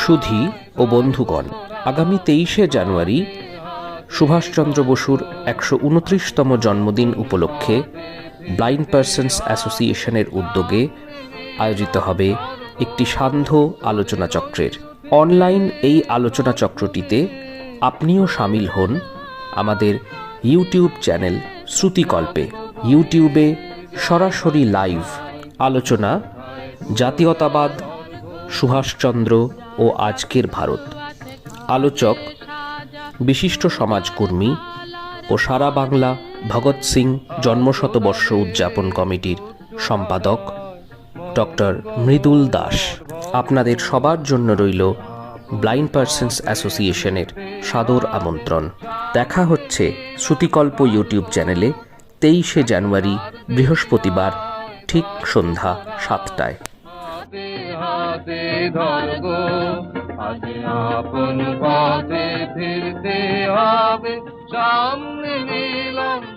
সুধী ও বন্ধুগণ, আগামী তেইশে জানুয়ারি সুভাষচন্দ্র বসুর একশো উনত্রিশতম জন্মদিন উপলক্ষে ব্লাইন্ড পার্সনস অ্যাসোসিয়েশনের উদ্যোগে আয়োজিত হবে একটি সান্ধ্য আলোচনা চক্রের। অনলাইন এই আলোচনা চক্রটিতে আপনিও সামিল হন আমাদের ইউটিউব চ্যানেল শ্রুতিকল্পে। ইউটিউবে সরাসরি লাইভ আলোচনা, জাতীয়তাবাদ সুভাষচন্দ্র ও আজকের ভারত। আলোচক, বিশিষ্ট সমাজকর্মী ও সারা বাংলা ভগৎ সিং জন্মশতবর্ষ উদযাপন কমিটির সম্পাদক ডক্টর মৃদুল দাস। আপনাদের সবার জন্য রইল ব্লাইন্ড পার্সনস অ্যাসোসিয়েশনের সাদর আমন্ত্রণ। দেখা হচ্ছে শ্রুতিকল্প ইউটিউব চ্যানেলে তেইশে জানুয়ারি বৃহস্পতিবার ঠিক সন্ধ্যা সাতটায়। হাতে হাতে ধরবো আজ আপন পথে ফিরতে হবে সামনে নিলাম স্বর্গ